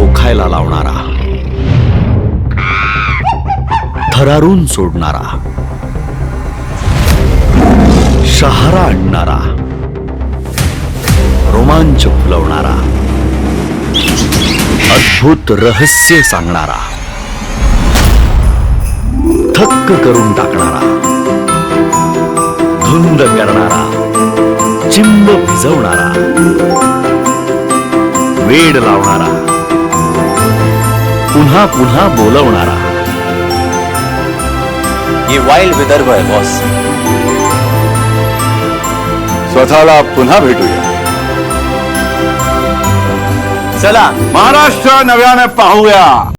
रोखायला लावणारा. थरारून सोडणारा. शहारा आणणारा. रोमांच फुलवणारा. अद्भुत रहस्य सांगणारा. थक्क करून टाकणारा. धुंद करणारा. चिंब भिजवणारा. वेड लावणारा. पुन्हा पुन्हा बोलवणारा. ये वाईल्ड विदर्भ आहे बॉस स्वतःला पुन्हा भेटूया. चला. महाराष्ट्र नव्याने पाहूया.